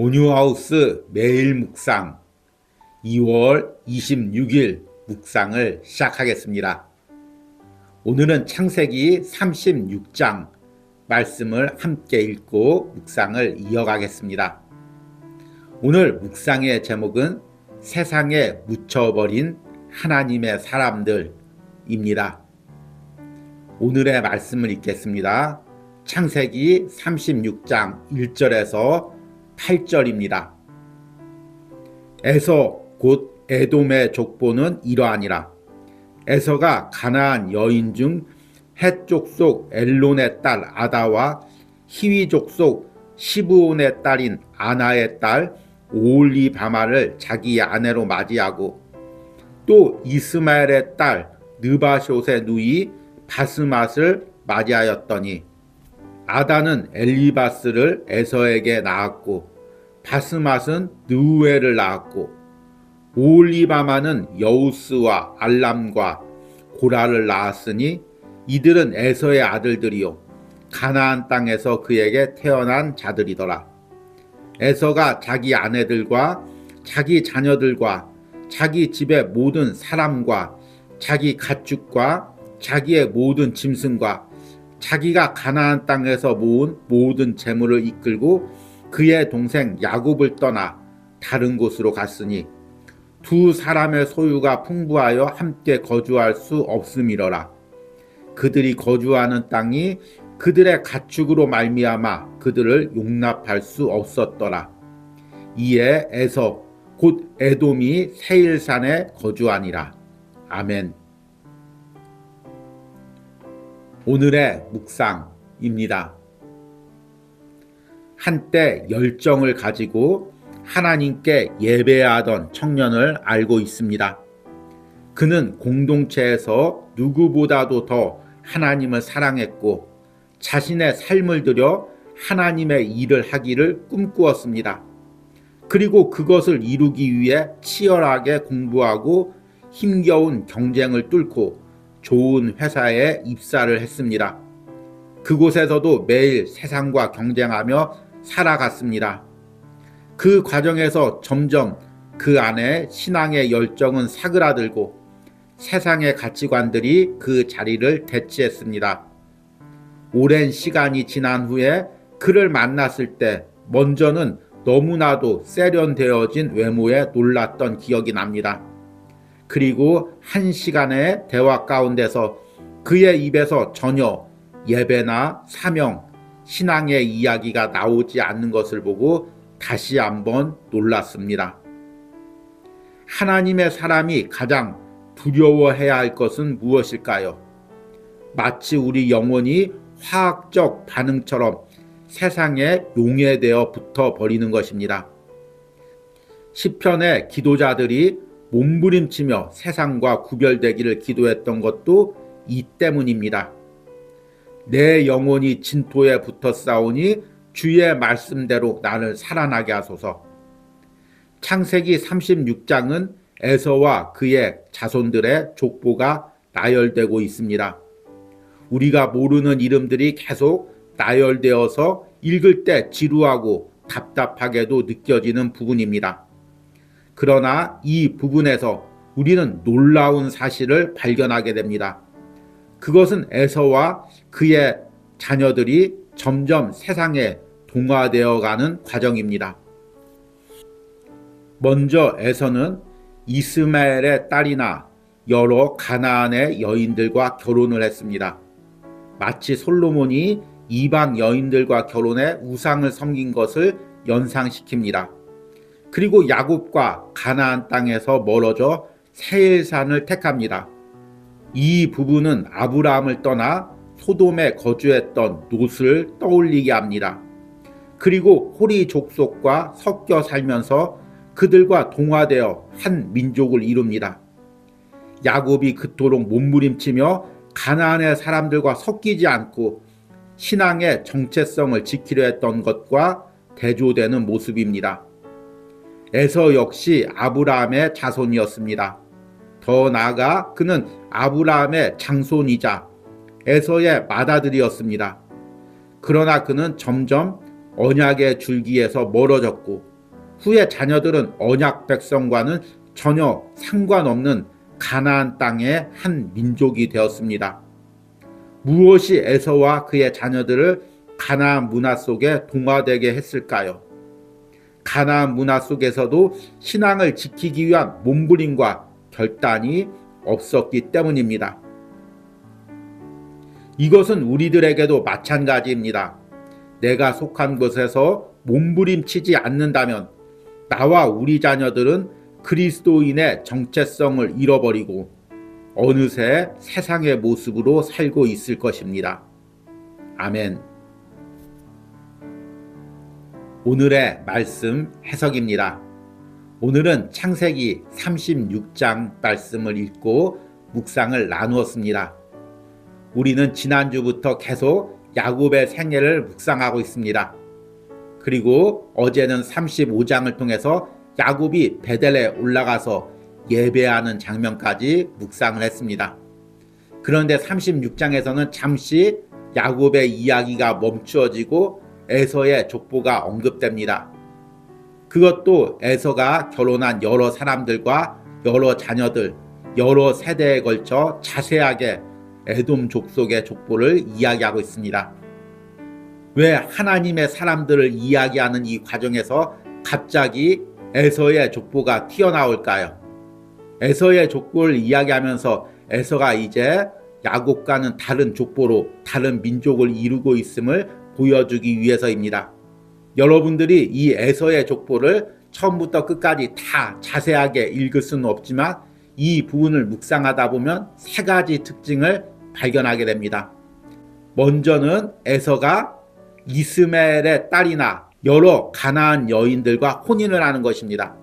온유하우스 매일 묵상 2월 26일 묵상을 시작하겠습니다. 오늘은 창세기 36장 말씀을 함께 읽고 묵상을 이어가겠습니다. 오늘 묵상의 제목은 세상에 묻혀버린 하나님의 사람들입니다. 오늘의 말씀을 읽겠습니다. 창세기 36장 1절에서 8절입니다. 에서 곧 에돔의 족보는 이러하니라. 에서가 가나안 여인 중 헷족 속 엘론의 딸 아다와 히위족 속 시브온의 딸인 아나의 딸 오올리바마를 자기 아내로 맞이하고 또 이스마엘의 딸 느바숏의 누이 바스맛을 맞이하였더니 아다는 엘리바스를 에서에게 낳았고 바스맛은 느우엘을 낳았고 오올리바마는 여우스와 알람과 고라를 낳았으니 이들은 에서의 아들들이요 가나안 땅에서 그에게 태어난 자들이더라. 에서가 자기 아내들과 자기 자녀들과 자기 집의 모든 사람과 자기 가축과 자기의 모든 짐승과 자기가 가나안 땅에서 모은 모든 재물을 이끌고 그의 동생 야곱을 떠나 다른 곳으로 갔으니 두 사람의 소유가 풍부하여 함께 거주할 수 없음이러라. 그들이 거주하는 땅이 그들의 가축으로 말미암아 그들을 용납할 수 없었더라. 이에 에서 곧 에돔이 세일산에 거주하니라. 아멘. 오늘의 묵상입니다. 한때 열정을 가지고 하나님께 예배하던 청년을 알고 있습니다. 그는 공동체에서 누구보다도 더 하나님을 사랑했고 자신의 삶을 들여 하나님의 일을 하기를 꿈꾸었습니다. 그리고 그것을 이루기 위해 치열하게 공부하고 힘겨운 경쟁을 뚫고 좋은 회사에 입사를 했습니다. 그곳에서도 매일 세상과 경쟁하며 살아갔습니다. 그 과정에서 점점 그 안에 신앙의 열정은 사그라들고 세상의 가치관들이 그 자리를 대치했습니다. 오랜 시간이 지난 후에 그를 만났을 때 먼저는 너무나도 세련되어진 외모에 놀랐던 기억이 납니다. 그리고 한 시간의 대화 가운데서 그의 입에서 전혀 예배나 사명, 신앙의 이야기가 나오지 않는 것을 보고 다시 한번 놀랐습니다. 하나님의 사람이 가장 두려워해야 할 것은 무엇일까요? 마치 우리 영혼이 화학적 반응처럼 세상에 용해되어 붙어 버리는 것입니다. 시편의 기도자들이 몸부림치며 세상과 구별되기를 기도했던 것도 이 때문입니다. 내 영혼이 진토에 붙어 싸우니 주의 말씀대로 나를 살아나게 하소서. 창세기 36장은 에서와 그의 자손들의 족보가 나열되고 있습니다. 우리가 모르는 이름들이 계속 나열되어서 읽을 때 지루하고 답답하게도 느껴지는 부분입니다. 그러나 이 부분에서 우리는 놀라운 사실을 발견하게 됩니다. 그것은 에서와 그의 자녀들이 점점 세상에 동화되어 가는 과정입니다. 먼저 에서는 이스마엘의 딸이나 여러 가나안의 여인들과 결혼을 했습니다. 마치 솔로몬이 이방 여인들과 결혼해 우상을 섬긴 것을 연상시킵니다. 그리고 야곱과 가나안 땅에서 멀어져 세일산을 택합니다. 이 부분은 아브라함을 떠나 소돔에 거주했던 롯을 떠올리게 합니다. 그리고 호리 족속과 섞여 살면서 그들과 동화되어 한 민족을 이룹니다. 야곱이 그토록 몸부림치며 가나안의 사람들과 섞이지 않고 신앙의 정체성을 지키려 했던 것과 대조되는 모습입니다. 에서 역시 아브라함의 자손이었습니다. 더 나아가 그는 아브라함의 장손이자 에서의 맏아들이었습니다. 그러나 그는 점점 언약의 줄기에서 멀어졌고 후에 자녀들은 언약 백성과는 전혀 상관없는 가나안 땅의 한 민족이 되었습니다. 무엇이 에서와 그의 자녀들을 가나안 문화 속에 동화되게 했을까요? 가나안 문화 속에서도 신앙을 지키기 위한 몸부림과 결단이 없었기 때문입니다. 이것은 우리들에게도 마찬가지입니다. 내가 속한 곳에서 몸부림치지 않는다면 나와 우리 자녀들은 그리스도인의 정체성을 잃어버리고 어느새 세상의 모습으로 살고 있을 것입니다. 아멘. 오늘의 말씀 해석입니다. 오늘은 창세기 36장 말씀을 읽고 묵상을 나누었습니다. 우리는 지난주부터 계속 야곱의 생애를 묵상하고 있습니다. 그리고 어제는 35장을 통해서 야곱이 베델에 올라가서 예배하는 장면까지 묵상을 했습니다. 그런데 36장에서는 잠시 야곱의 이야기가 멈추어지고 에서의 족보가 언급됩니다. 그것도 에서가 결혼한 여러 사람들과 여러 자녀들, 여러 세대에 걸쳐 자세하게 에돔 족속의 족보를 이야기하고 있습니다. 왜 하나님의 사람들을 이야기하는 이 과정에서 갑자기 에서의 족보가 튀어나올까요? 에서의 족보를 이야기하면서 에서가 이제 야곱과는 다른 족보로 다른 민족을 이루고 있음을 보여주기 위해서입니다. 여러분들이 이 에서의 족보를 처음부터 끝까지 다 자세하게 읽을 수는 없지만 이 부분을 묵상하다 보면 세 가지 특징을 발견하게 됩니다. 먼저는 에서가 이스멜의 딸이나 여러 가나안 여인들과 혼인을 하는 것입니다.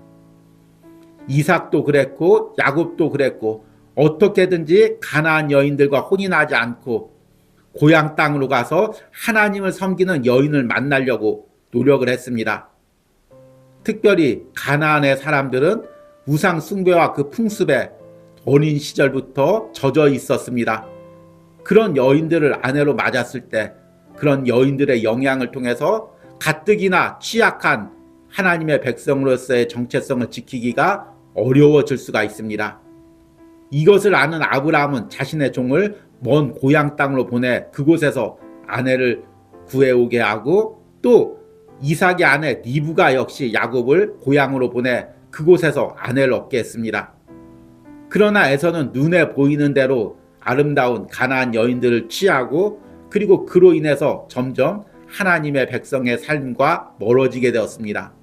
이삭도 그랬고 야곱도 그랬고 어떻게든지 가나안 여인들과 혼인하지 않고 고향 땅으로 가서 하나님을 섬기는 여인을 만나려고 노력을 했습니다. 특별히 가나안의 사람들은 우상 숭배와 그 풍습에 어린 시절부터 젖어 있었습니다. 그런 여인들을 아내로 맞았을 때 그런 여인들의 영향을 통해서 가뜩이나 취약한 하나님의 백성으로서의 정체성을 지키기가 어려워질 수가 있습니다. 이것을 아는 아브라함은 자신의 종을 먼 고향 땅으로 보내 그곳에서 아내를 구해오게 하고 또 이삭의 아내 니부가 역시 야곱을 고향으로 보내 그곳에서 아내를 얻게 했습니다. 그러나 에서는 눈에 보이는 대로 아름다운 가나안 여인들을 취하고 그리고 그로 인해서 점점 하나님의 백성의 삶과 멀어지게 되었습니다.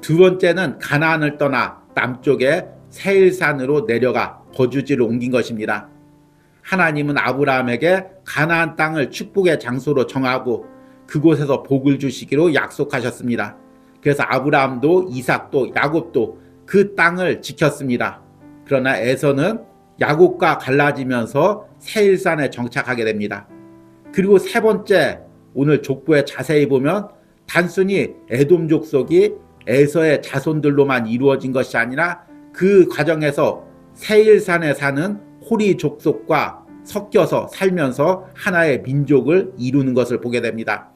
두 번째는 가나안을 떠나 남쪽의 세일산으로 내려가 거주지를 옮긴 것입니다. 하나님은 아브라함에게 가나안 땅을 축복의 장소로 정하고 그곳에서 복을 주시기로 약속하셨습니다. 그래서 아브라함도 이삭도 야곱도 그 땅을 지켰습니다. 그러나 에서는 야곱과 갈라지면서 세일산에 정착하게 됩니다. 그리고 세 번째 오늘 족보에 자세히 보면 단순히 에돔 족속이 에서의 자손들로만 이루어진 것이 아니라 그 과정에서 세일산에 사는 호리 족속과 섞여서 살면서 하나의 민족을 이루는 것을 보게 됩니다.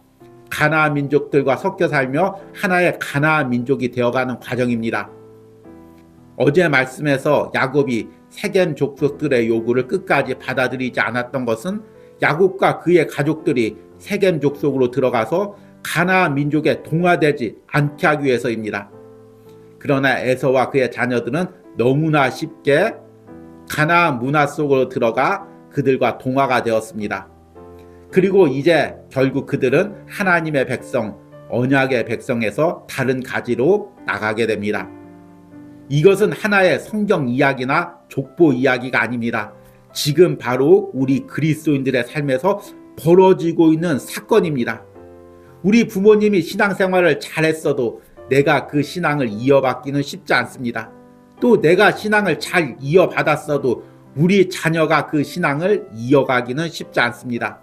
가나아 민족들과 섞여 살며 하나의 가나아 민족이 되어가는 과정입니다. 어제 말씀에서 야곱이 세겜 족속들의 요구를 끝까지 받아들이지 않았던 것은 야곱과 그의 가족들이 세겜 족속으로 들어가서 가나아 민족에 동화되지 않게 하기 위해서입니다. 그러나 에서와 그의 자녀들은 너무나 쉽게 가나안 문화 속으로 들어가 그들과 동화가 되었습니다. 그리고 이제 결국 그들은 하나님의 백성, 언약의 백성에서 다른 가지로 나가게 됩니다. 이것은 하나의 성경 이야기나 족보 이야기가 아닙니다. 지금 바로 우리 그리스도인들의 삶에서 벌어지고 있는 사건입니다. 우리 부모님이 신앙생활을 잘했어도 내가 그 신앙을 이어받기는 쉽지 않습니다. 또 내가 신앙을 잘 이어받았어도 우리 자녀가 그 신앙을 이어가기는 쉽지 않습니다.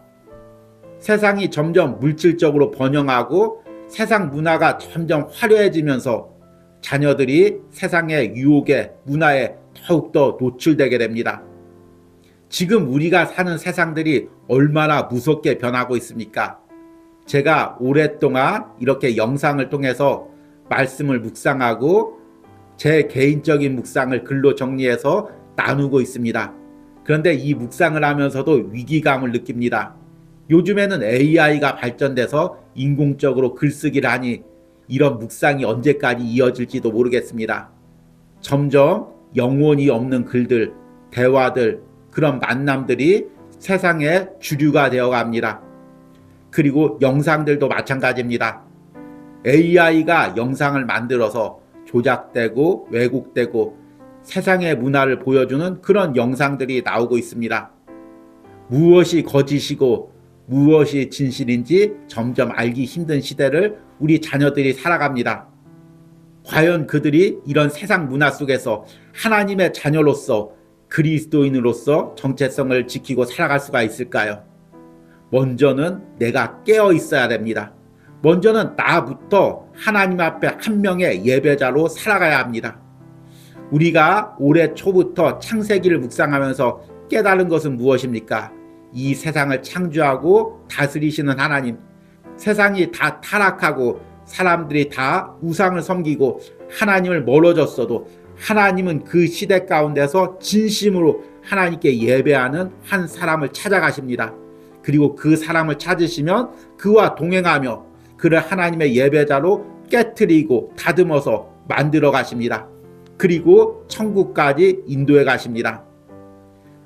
세상이 점점 물질적으로 번영하고 세상 문화가 점점 화려해지면서 자녀들이 세상의 유혹에 문화에 더욱더 노출되게 됩니다. 지금 우리가 사는 세상들이 얼마나 무섭게 변하고 있습니까? 제가 오랫동안 이렇게 영상을 통해서 말씀을 묵상하고 제 개인적인 묵상을 글로 정리해서 나누고 있습니다. 그런데 이 묵상을 하면서도 위기감을 느낍니다. 요즘에는 AI가 발전돼서 인공적으로 글쓰기를 하니 이런 묵상이 언제까지 이어질지도 모르겠습니다. 점점 영혼이 없는 글들, 대화들, 그런 만남들이 세상의 주류가 되어 갑니다. 그리고 영상들도 마찬가지입니다. AI가 영상을 만들어서 조작되고 왜곡되고 세상의 문화를 보여주는 그런 영상들이 나오고 있습니다. 무엇이 거짓이고 무엇이 진실인지 점점 알기 힘든 시대를 우리 자녀들이 살아갑니다. 과연 그들이 이런 세상 문화 속에서 하나님의 자녀로서 그리스도인으로서 정체성을 지키고 살아갈 수가 있을까요? 먼저는 내가 깨어 있어야 됩니다. 먼저는 나부터 하나님 앞에 한 명의 예배자로 살아가야 합니다. 우리가 올해 초부터 창세기를 묵상하면서 깨달은 것은 무엇입니까? 이 세상을 창조하고 다스리시는 하나님, 세상이 다 타락하고 사람들이 다 우상을 섬기고 하나님을 멀어졌어도 하나님은 그 시대 가운데서 진심으로 하나님께 예배하는 한 사람을 찾아가십니다. 그리고 그 사람을 찾으시면 그와 동행하며 그를 하나님의 예배자로 깨뜨리고 다듬어서 만들어 가십니다. 그리고 천국까지 인도해 가십니다.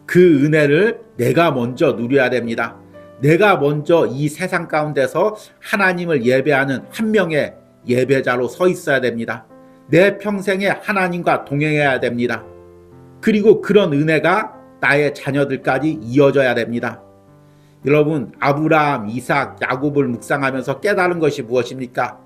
그 은혜를 내가 먼저 누려야 됩니다. 내가 먼저 이 세상 가운데서 하나님을 예배하는 한 명의 예배자로 서 있어야 됩니다. 내 평생에 하나님과 동행해야 됩니다. 그리고 그런 은혜가 나의 자녀들까지 이어져야 됩니다. 여러분, 아브라함, 이삭, 야곱을 묵상하면서 깨달은 것이 무엇입니까?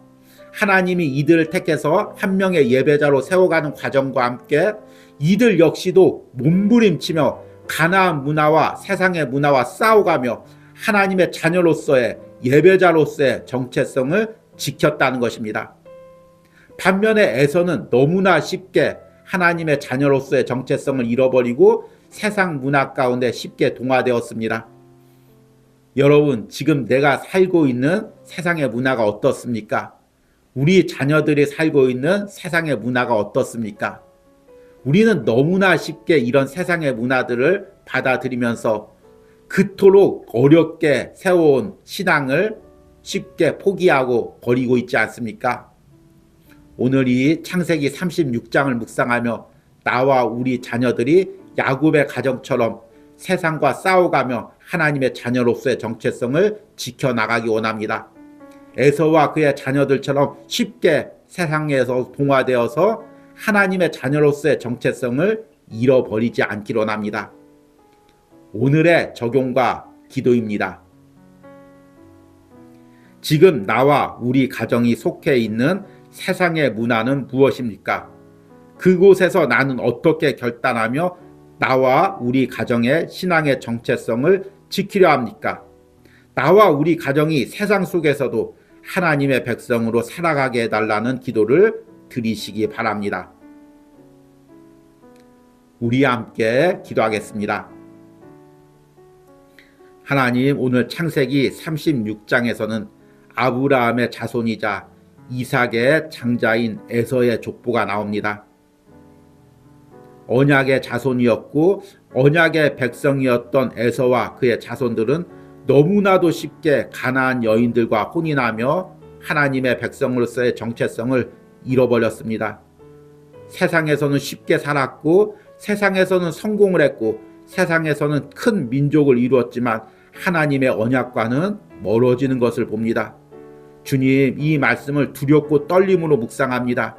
하나님이 이들을 택해서 한 명의 예배자로 세워가는 과정과 함께 이들 역시도 몸부림치며 가나안 문화와 세상의 문화와 싸워가며 하나님의 자녀로서의 예배자로서의 정체성을 지켰다는 것입니다. 반면에 에서는 너무나 쉽게 하나님의 자녀로서의 정체성을 잃어버리고 세상 문화 가운데 쉽게 동화되었습니다. 여러분, 지금 내가 살고 있는 세상의 문화가 어떻습니까? 우리 자녀들이 살고 있는 세상의 문화가 어떻습니까? 우리는 너무나 쉽게 이런 세상의 문화들을 받아들이면서 그토록 어렵게 세워온 신앙을 쉽게 포기하고 버리고 있지 않습니까? 오늘 이 창세기 36장을 묵상하며 나와 우리 자녀들이 야곱의 가정처럼 세상과 싸워가며 하나님의 자녀로서의 정체성을 지켜나가기 원합니다. 에서와 그의 자녀들처럼 쉽게 세상에서 동화되어서 하나님의 자녀로서의 정체성을 잃어버리지 않기로 합니다. 오늘의 적용과 기도입니다. 지금 나와 우리 가정이 속해 있는 세상의 문화는 무엇입니까? 그곳에서 나는 어떻게 결단하며 나와 우리 가정의 신앙의 정체성을 지키려 합니까? 나와 우리 가정이 세상 속에서도 하나님의 백성으로 살아가게 해달라는 기도를 드리시기 바랍니다. 우리 함께 기도하겠습니다. 하나님 오늘 창세기 36장에서는 아브라함의 자손이자 이삭의 장자인 에서의 족보가 나옵니다. 언약의 자손이었고 언약의 백성이었던 에서와 그의 자손들은 너무나도 쉽게 가나안 여인들과 혼인하며 하나님의 백성으로서의 정체성을 잃어버렸습니다. 세상에서는 쉽게 살았고 세상에서는 성공을 했고 세상에서는 큰 민족을 이루었지만 하나님의 언약과는 멀어지는 것을 봅니다. 주님, 이 말씀을 두렵고 떨림으로 묵상합니다.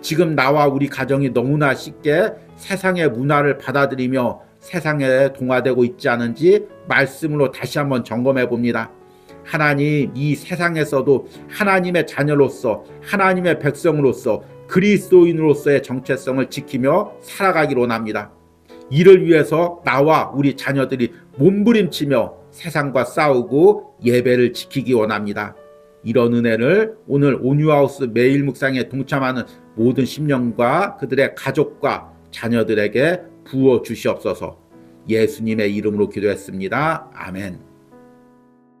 지금 나와 우리 가정이 너무나 쉽게 세상의 문화를 받아들이며 세상에 동화되고 있지 않은지 말씀으로 다시 한번 점검해 봅니다. 하나님, 이 세상에서도 하나님의 자녀로서, 하나님의 백성으로서, 그리스도인으로서의 정체성을 지키며 살아가기로 합니다. 이를 위해서 나와 우리 자녀들이 몸부림치며 세상과 싸우고 예배를 지키기 원합니다. 이런 은혜를 오늘 온유하우스 매일 묵상에 동참하는 모든 심령과 그들의 가족과 자녀들에게 부어 주시옵소서 예수님의 이름으로 기도했습니다. 아멘.